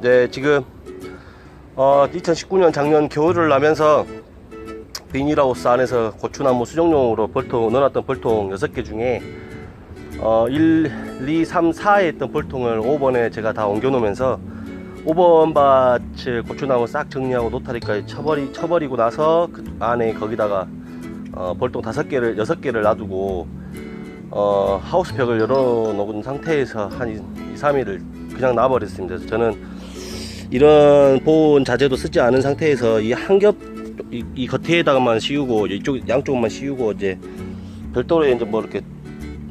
네, 지금 어, 2019년 작년 겨울을 나면서 비닐하우스 안에서 고추나무 수정용으로 벌통 넣어놨던 벌통 6개 중에 어, 1, 2, 3, 4에 있던 벌통을 5번에 제가 다 옮겨 놓으면서 5번 밭을 고추나무 싹 정리하고 노타리까지 쳐버리, 쳐버리고 나서 그 안에 거기다가 어, 벌통 5개를, 6개를 놔두고 어, 하우스 벽을 열어놓은 상태에서 한 2, 3일을 그냥 놔버렸습니다. 저는 이런 보온 자재도 쓰지 않은 상태에서 이 한 겹, 이, 이 겉에다가만 씌우고 이쪽 양쪽만 씌우고 이제 별도로 이제 뭐 이렇게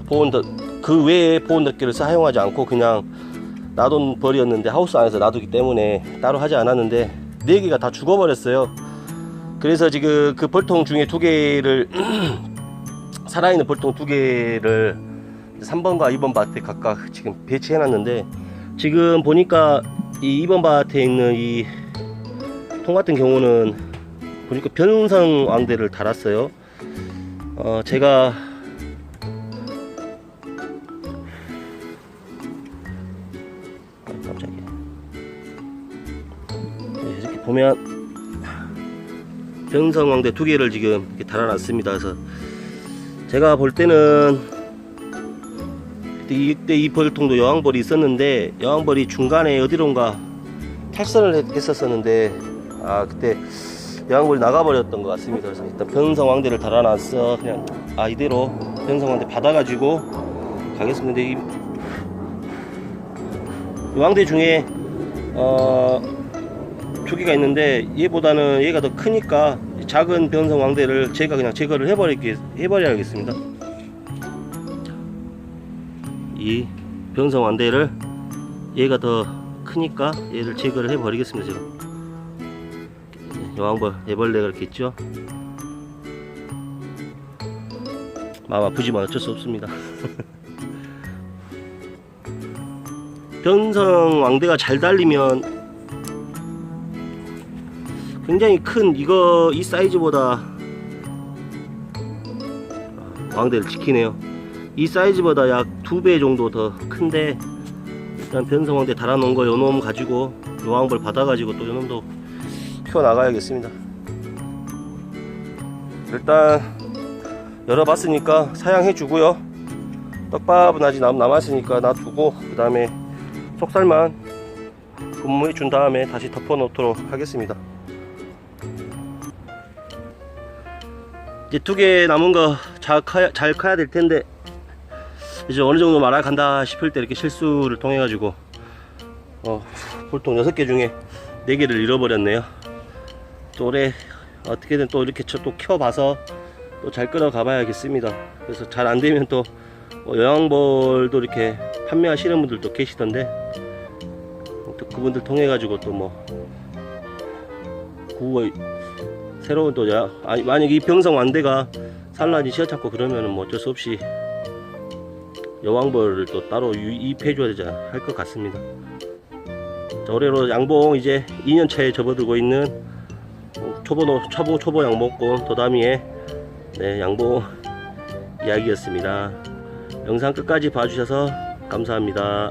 보온 더, 그 외에 보온 덮개를 사용하지 않고 그냥 놔둔 벌이었는데 하우스 안에서 놔두기 때문에 따로 하지 않았는데 네 개가 다 죽어버렸어요. 그래서 지금 그 벌통 중에 두 개를 살아있는 벌통 두 개를 3번과 2번 밭에 각각 지금 배치해 놨는데 지금 보니까 이 2번 밭에 있는 이 통 같은 경우는 보니까 변성 왕대를 달았어요. 어, 제가 아, 깜짝이야. 네, 이렇게 보면 변성 왕대 두 개를 지금 달아놨습니다. 그래서 제가 볼 때는 이때 이 벌통도 여왕벌이 있었는데 여왕벌이 중간에 어디론가 탈선을 했- 했었었는데 아 그때 여왕벌이 나가버렸던 것 같습니다. 그래서 일단 변성 왕대를 달아놨어 그냥 아 이대로 변성 왕대 받아가지고 가겠습니다. 이, 이 왕대 중에 어, 두 개가 있는데 얘보다는 얘가 더 크니까 작은 변성 왕대를 제가 그냥 제거를 해버리게 해버려야겠습니다. 이 변성 왕대를 얘가 더 크니까 얘를 제거를 해 버리겠습니다. 제가 여왕벌 애벌레가 이렇게 있죠. 마음 아프지만 어쩔 수 없습니다. 변성 왕대가 잘 달리면 굉장히 큰 이거 이 사이즈보다 왕대를 지키네요. 이 사이즈보다 약 두 배 정도 더 큰데 일단 변성 왕대 달아놓은 거 요놈 가지고 요왕벌 받아가지고 또 요놈도 키워 나가야겠습니다. 일단 열어봤으니까 사양해 주고요. 떡밥은 아직 남, 남았으니까 놔두고 그 다음에 속살만 분무해 준 다음에 다시 덮어 놓도록 하겠습니다. 이제 두 개 남은 거 잘 커야, 잘 커야 될 텐데 이제 어느 정도 말아간다 싶을 때 이렇게 실수를 통해 가지고 어, 보통 여섯 개 중에 네 개를 잃어버렸네요. 또 올해 어떻게든 또 이렇게 저또 켜봐서 또 잘 끌어가 봐야겠습니다. 그래서 잘 안 되면 또뭐 여왕벌도 이렇게 판매하시는 분들도 계시던데 또 그분들 통해 가지고 또 뭐 구워 새로운 또 야, 아니 만약 이 병성 완대가 산란이 시어찾고 그러면은 뭐 어쩔 수 없이 여왕벌을 또 따로 유입해 줘야 되지 할것 같습니다. 자, 올해로 양봉 이제 2년 차에 접어들고 있는 초보 노- 초보 초보 양봉꾼 도다미의 네, 양봉 이야기였습니다. 영상 끝까지 봐주셔서 감사합니다.